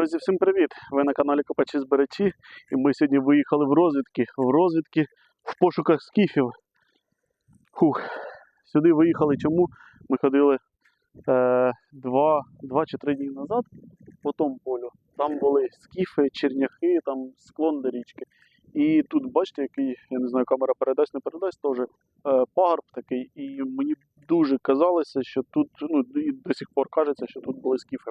Друзі, всім привіт! Ви на каналі Копачі Збирачі. І ми сьогодні виїхали в розвідки. В розвідки в пошуках скіфів. Фух. Сюди виїхали чому? Ми ходили е, два, два чи три дні назад по тому полю. Там були скіфи, черняхи, там склон до річки. І тут, бачите, який, я не знаю, камера передасть, не передасть, теж е, пагорб такий. І мені дуже казалося, що тут, ну до сих пор кажеться, що тут були скіфи.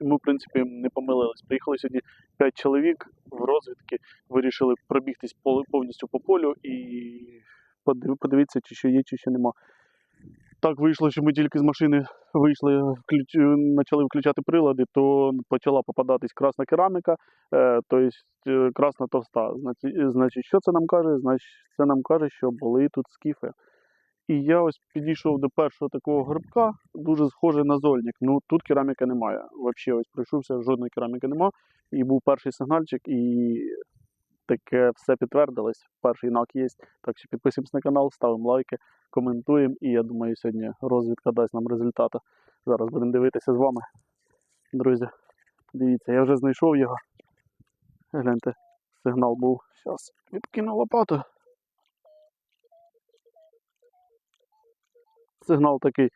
Ми, в принципі, не помилились. Приїхали сьогодні 5 чоловік в розвідки, вирішили пробігтись повністю по полю і подив- подивитися, чи що є, чи що нема. Так вийшло, що ми тільки з машини вийшли, включ... почали включати прилади, то почала попадатись красна кераміка, е, тобто е, красна товста. Значить, значить, що це нам каже? Значить, це нам каже, що були тут скіфи. І я ось підійшов до першого такого грибка, дуже схожий на зольник. Ну тут кераміки немає. Взагалі, ось пройшовся, жодної кераміки немає. І був перший сигнальчик, і таке все підтвердилось. Перший нак є. Так що підписуємось на канал, ставимо лайки, коментуємо. І я думаю, сьогодні розвідка дасть нам результати. Зараз будемо дивитися з вами. Друзі, дивіться, я вже знайшов його. Гляньте, сигнал був. Зараз відкину лопату. Сигнал такий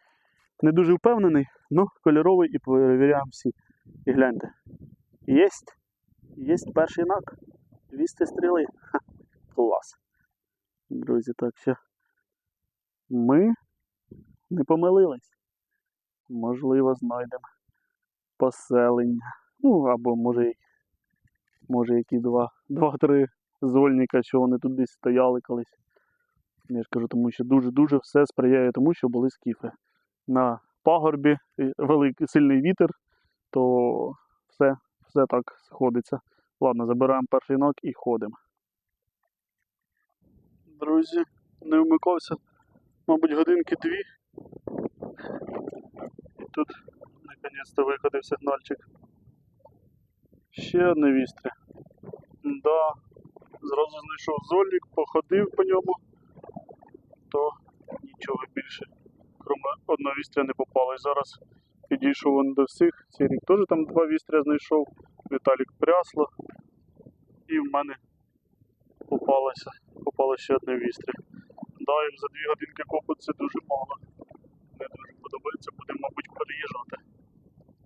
не дуже впевнений, але кольоровий і перевіряємо всі. І гляньте. Єсть. Єсть перший нак. 200 стріли. Ха, клас. Друзі, так що ми не помилились. Можливо, знайдемо поселення. Ну, або може, може які два, два-три зольника, що вони тут десь стояли колись. Я ж кажу, тому що дуже-дуже все сприяє тому, що були скіфи. На пагорбі великий сильний вітер, то все, все так сходиться. Ладно, забираємо перший ног і ходимо. Друзі, не вмикався, мабуть, годинки дві. І тут наконець-то виходив сигнальчик. Ще одне вістря. Да, зразу знайшов золік, походив по ньому то нічого більше, крім одного вістря не попалось. Зараз підійшов он до всіх. Цей рік теж там два вістря знайшов, Віталік прясло. І в мене попалося, попалося ще одне вістря. Да, їм за дві годинки копу це дуже мало. Не дуже подобається, будемо, мабуть, переїжджати.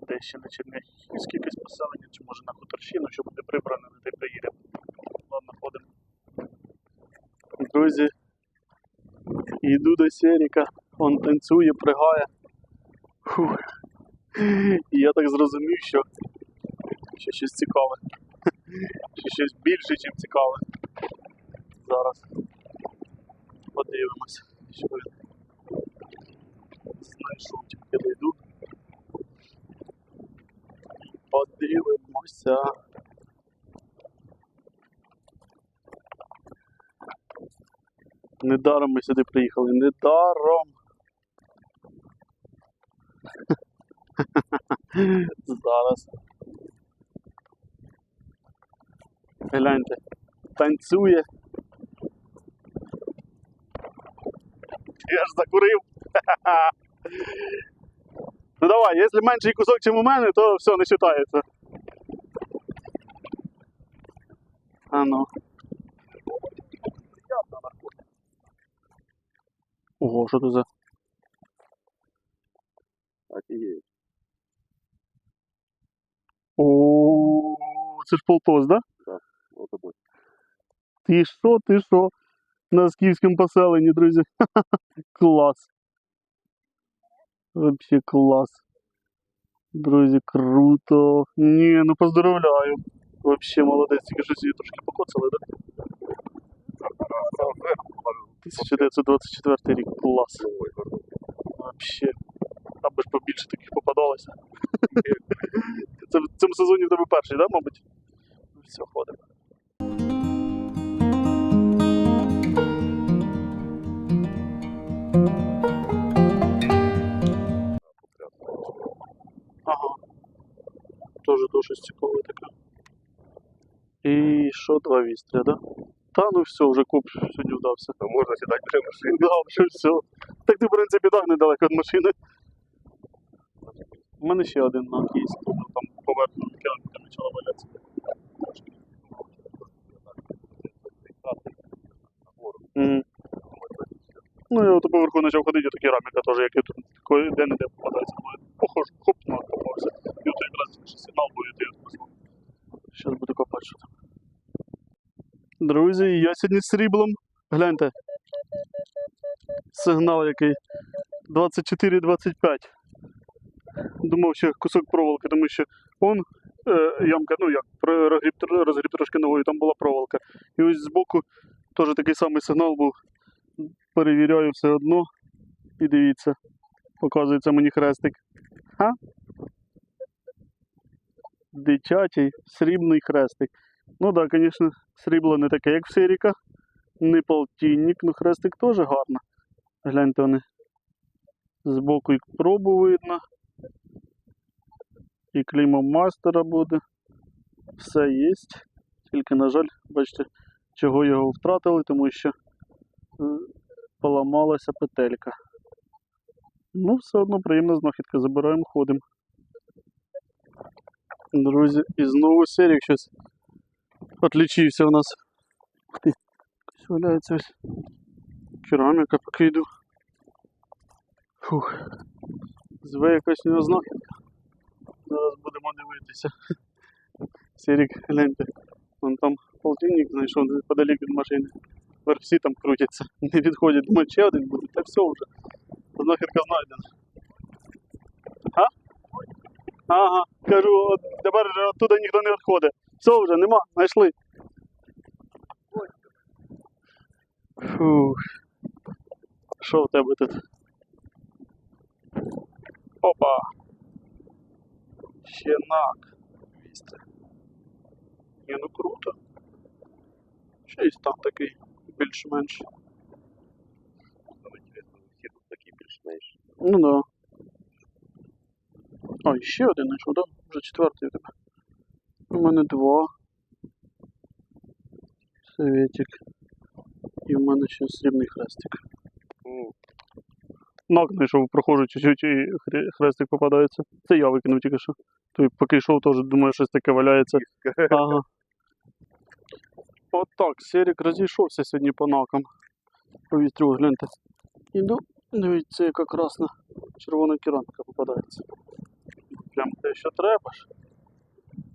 Десь ще на Черняхівське якесь поселення, чи може на Хуторщину, що буде прибране, на те приїдемо. Ладно, ходимо. Друзі, Йду до Серіка, он танцює, пригає. Фух. І я так зрозумів, що, що щось цікаве. Що щось більше, ніж цікаве. Зараз подивимося, що він знайшов, тільки дойду. Подивимося. Недаром ми сюди приїхали. Недаром. Зараз. Гляньте. Танцює. Я ж закурив. Ну давай, якщо менший кусок, ніж у мене, то все не вважається. А ну. Ого, що це за. Офигеть. О, це ж полтос, да? Вот такой. Ти що, ти що? На скіфському поселенні, друзі. клас. Вообще клас. Друзі, круто. Ні, ну поздравляю. Вообще молодець, тільки щось її трошки покоцали, да? 1924 рік, клас. Вообще. Аби ж побільше таких попадалося. Це в цьому сезоні в тебе перший, да, мабуть? Ну, Все, ходимо. Ага. Тоже то щось цікаве таке. І що два вістря, да? Та ну все, вже коп сьогодні вдався. А можно сідати вже в машину. Да, вже все. Так ти, в принципі, так недалеко від машини. У мене ще один нак є, ну, там поверху кераміка почала валятися. Ну, я от поверху почав ходити, такі раміка теж, як і тут де-не-де попадається. Думаю, Похож, хоп, ну, попався. І от якраз сигнал був, і ти. Зараз буду копати, що там. Друзі, я сьогодні з сріблом. Гляньте. Сигнал який. 24-25. Думав, ще кусок проволоки, тому що он е, ямка, ну як, розгріб, розгріб трошки ногою, там була проволока. І ось збоку теж такий самий сигнал був. Перевіряю все одно. І дивіться, показується мені хрестик. Ха? Дитячий срібний хрестик. Ну так, да, звісно, срібло не таке, як в сиріках. Не полтинник, ну хрестик теж гарно. Гляньте вони. Збоку і пробу видно. І клеймо мастера буде. Все є. Тільки, на жаль, бачите, чого його втратили, тому що е, поламалася петелька. Ну, все одно приємна знахідка. Забираємо, ходимо. Друзі, і знову серік щось отлічився у нас. Ух ти, якось валяється ось кераміка, поки йду. Фух. Зве якась у нього знахідка. Зараз будемо дивитися. Серік, гляньте. Вон там полтинник знайшов неподалік від машини. Тепер всі там крутяться, не відходять. Думаю, ще один буде, та все вже. Знахідка знайдена. А? Ага, кажу, от тепер вже оттуда ніхто не відходить. Все вже, нема, знайшли. Фух. Що в тебе тут? Опа. Щенак. Місце. Ні, ну круто. Й там такий більш-менш. Ну да. А, ще один знайшов, да? Вже четвертий у тебе. У мене два. Советик. І в мене ще срібний хрестик. Ну, Нак знайшов, прохожу чуть-чуть і хрестик попадається. Це я викинув тільки що. Той поки йшов, теж думаю, щось таке валяється. Ага. Отак, Серік розійшовся сьогодні по накам. По вітрю, гляньте. Іду, дивіться, яка красна червона кераміка попадається. Прям те, що треба ж.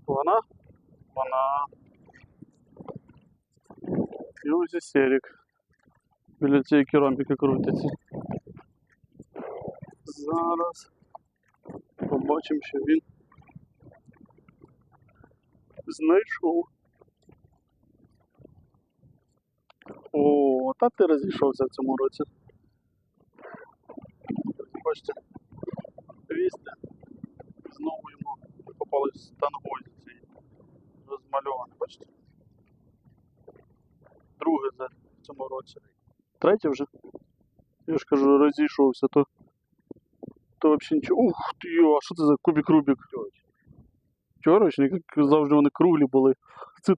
Вона? Вона. І ось і Серік. Біля цієї кераміки крутиться. Зараз побачимо, що він знайшов. О, та ти розійшовся в цьому році. Бачите, 200. Знову йому попалось тангой цей бачите? Друге за в цьому році. Третє вже. Я ж кажу, розійшовся, то. То взагалі нічого. Ух ти, а що це за кубик Рубік? Чорочник, як завжди вони круглі були. Це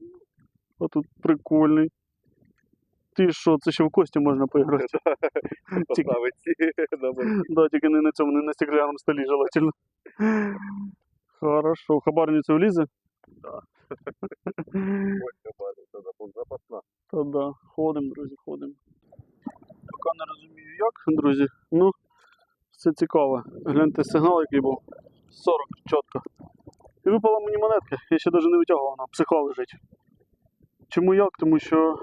а тут прикольний. Ти що, це ще в кості можна поіграти. Да, тільки не на цьому, не на стеклянному столі желательно. Хорошо, в хабарницю влізе? Ось це. Та да, ходимо, друзі, ходимо. Поки не розумію як, друзі. Ну, все цікаво. Гляньте сигнал, який був. 40 чітко. І випала мені монетка, я ще навіть не витягував, вона психа лежить. Чому як? Тому що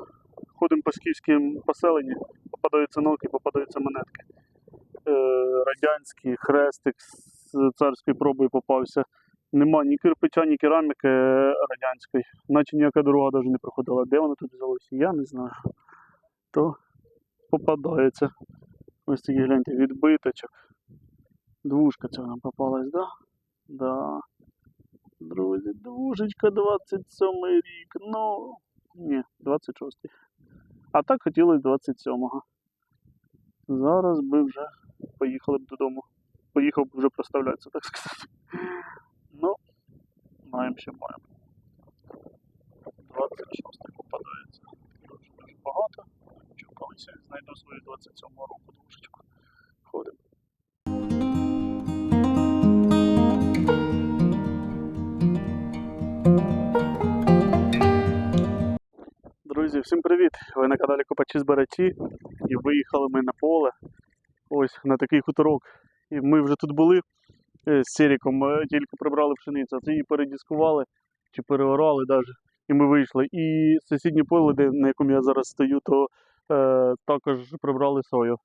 ходимо по скіфським поселенні, попадаються науки, попадаються монетки. Е, радянський хрестик з царської проби попався. Нема ні кирпича, ні кераміки е, радянської, наче ніяка дорога навіть не проходила. Де воно тут взялося, я не знаю. То попадається. Ось такі гляньте, відбиточок. Двушка ця нам попалась, да? Да. Друзі, двушечка 27 рік. Ну, ні, 26. А так хотілося 27-го. Зараз би вже поїхали б додому. Поїхав би вже проставлятися, так сказати маємо маємо. 26 попадається. Дуже дуже багато. Що знайду свою 27 року дужечку. Ходимо. Друзі, всім привіт! Ви на каналі Копачі Збирачі і виїхали ми на поле. Ось на такий хуторок. І ми вже тут були з Сіріком, е, тільки прибрали пшеницю, а це її передіскували чи переорали навіть. І ми вийшли. І сусіднє поле, де, на якому я зараз стою, то е, також прибрали сою.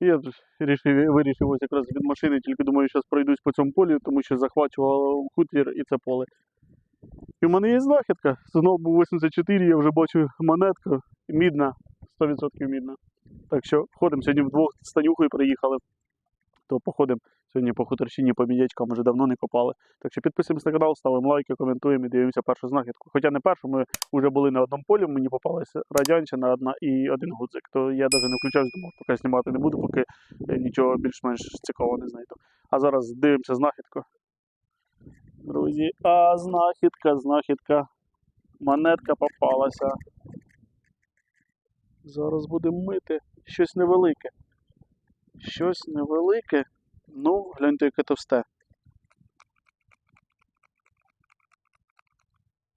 І я ж рішив, вирішив ось якраз від машини, тільки думаю, зараз пройдусь по цьому полі, тому що захвачував хутір і це поле. І в мене є знахідка. Був 84, я вже бачу монетку. Мідна, 100% мідна. Так що ходимо сьогодні вдвох з Танюхою приїхали. То походимо сьогодні по хуторщині, по мідячкам, вже давно не копали. Так що підписуємось на канал, ставимо лайки, коментуємо і дивимося першу знахідку. Хоча не першу, ми вже були на одному полі, мені попалася радянщина одна і один гудзик. То я навіть не включався, думав, поки знімати не буду, поки е, нічого більш-менш цікавого не знайду. А зараз дивимося знахідку. Друзі, а знахідка, знахідка. Монетка попалася. Зараз будемо мити. Щось невелике. Щось невелике. Ну, гляньте, яке товсте.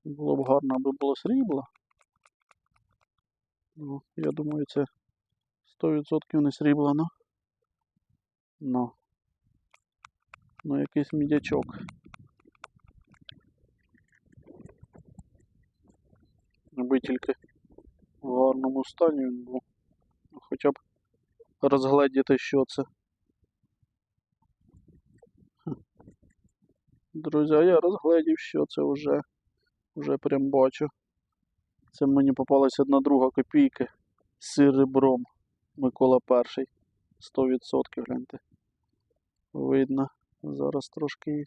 Було б гарно, аби було срібло. Ну, я думаю, це 100% не срібло, ну. Ну. Ну, якийсь мідячок. Аби тільки в гарному стані він був. Ну, Хоча б розгледіти, що це. Друзі, а я розгледів, що це вже. Вже прям бачу. Це мені попалася одна друга копійка з серебром. Микола перший. 100% гляньте. Видно. Зараз трошки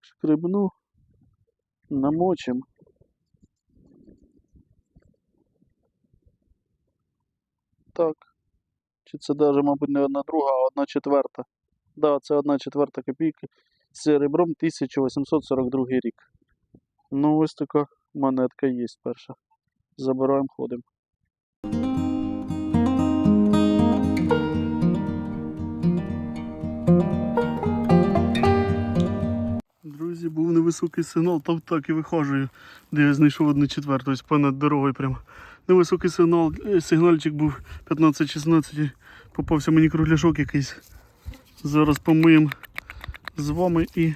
шкребну. Намочим. Так. Чи це даже, мабуть, не одна друга, а одна четверта. Да, це одна четверта копійки з серебром 1842 рік. Ну, ось така монетка є перша. Забираємо, ходимо. Друзі, був невисокий сигнал, так так і виходжую, де я знайшов одну четверту, ось понад дорогою прямо. Невисокий сигнал, е, сигнальчик був 15-16, попався мені кругляшок якийсь. Зараз помиємо з вами і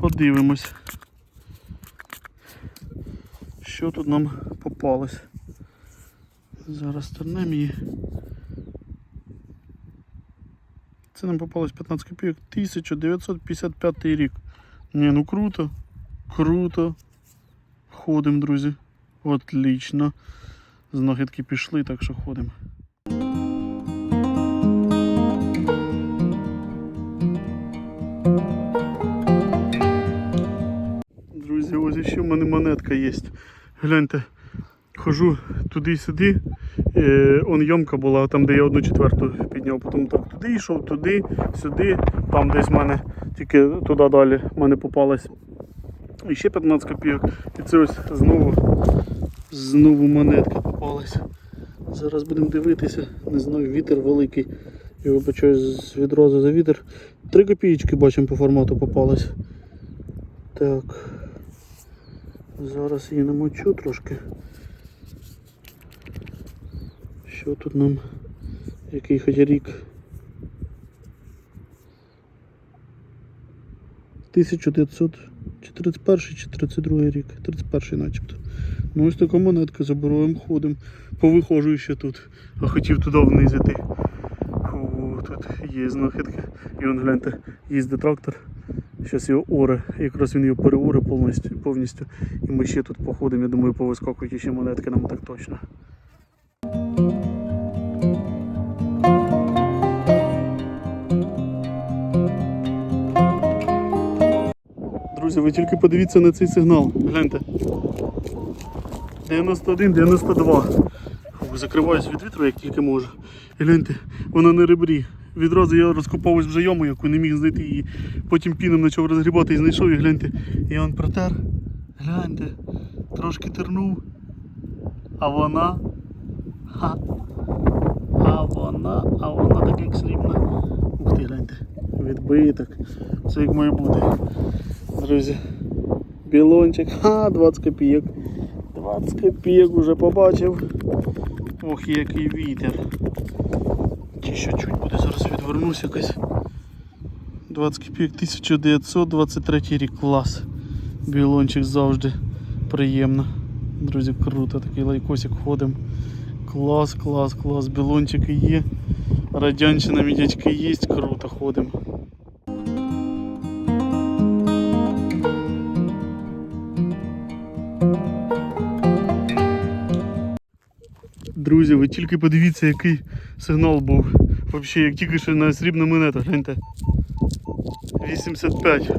подивимось, що тут нам попалось. Зараз тернемо її. Це нам попалось 15 копійок 1955 рік. Ні, ну круто. Круто. Ходимо, друзі. Отлично. Знахідки пішли, так що ходимо. Друзі, ось ще в мене монетка є. Гляньте, хожу туди-сюди. Е, он йомка була, там, де я одну четверту підняв, потім так туди йшов, туди, сюди, там десь в мене тільки туди далі в мене попалась. І ще 15 копійок. І це ось знову, знову монетка попалась. Зараз будемо дивитися, не знаю, вітер великий. Я з- відразу за вітер. Три копійки бачимо по формату попалось. Так. Зараз її намочу трошки. Що тут нам? Який хоч рік? 1941 чи 32 рік, 31 начебто. Ну ось така монетка забираємо, ходимо. Повиходжу ще тут, а хотів туди вниз іти. О, тут є знахідки. І вон гляньте, їздить трактор. Зараз його оре, якраз він його переоре повністю. І ми ще тут походимо, я думаю, повискакують ще монетки нам так точно. Друзі, ви тільки подивіться на цей сигнал. Гляньте. 91, 92. Фу, Закриваюсь від вітру, як тільки можу. Гляньте, вона на ребрі. Відразу я розкопав вже яму, яку не міг знайти її. Потім піном почав розгрібати і знайшов, і гляньте. І он протер. Гляньте, трошки тернув. А вона. Ха. А вона, а вона так як срібна. Ух ти, гляньте. Відбиток. Це як має бути. Друзі. Білончик. Ха, 20 копійок. 20 копійок уже побачив. Ох, який вітер. Чи ще чуть буде, зараз відвернусь якось. 20 копійок 1923 рік клас. Білончик завжди приємно. Друзі, круто, такий лайкосик ходимо. Клас, клас, клас. Білончики є. Радянщина мідячки є, круто ходимо. Друзі, ви тільки подивіться, який сигнал був. Взагалі, як тільки що на срібна монета, гляньте. 85.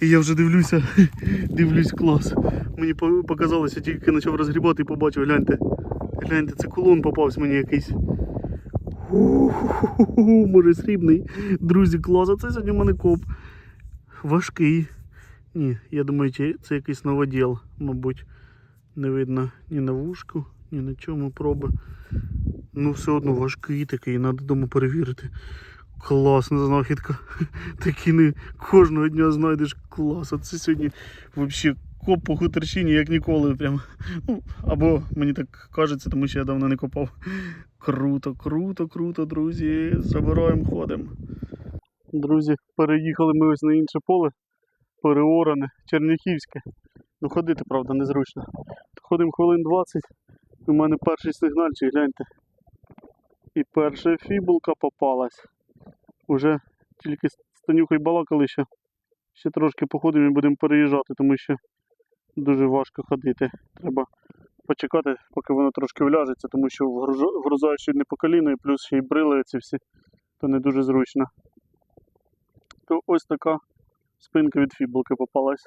І я вже дивлюся, дивлюсь клас. Мені показалося, тільки почав розгрібати і побачив, гляньте. Гляньте, це кулон попався мені якийсь. Може срібний. Друзі, клас, а це сьогодні в мене коп. Важкий. Ні, я думаю, це якийсь новоділ, мабуть. Не видно ні на вушку, ні на чому проби. Ну, все одно важкий такий, треба вдома перевірити. Класна знахідка. Такі не кожного дня знайдеш клас. А це сьогодні взагалі коп по хуторщині, як ніколи. Прям. Ну, або мені так кажеться, тому що я давно не копав. Круто, круто, круто, друзі. Забираємо, ходимо. Друзі, переїхали ми ось на інше поле. Переоране, Черняхівське. Ну ходити, правда, незручно. Ходимо хвилин 20. У мене перший сигнальчик, гляньте. І перша фібулка попалась. Уже тільки з Станюхою балакали ще. Ще трошки походимо і будемо переїжджати, тому що дуже важко ходити. Треба почекати, поки воно трошки вляжеться, тому що ще не по коліно, і плюс ще й брили ці всі, то не дуже зручно. То ось така спинка від фібулки попалась.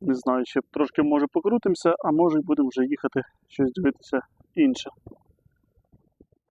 Не знаю, ще трошки може покрутимося, а може й будемо вже їхати щось дивитися інше.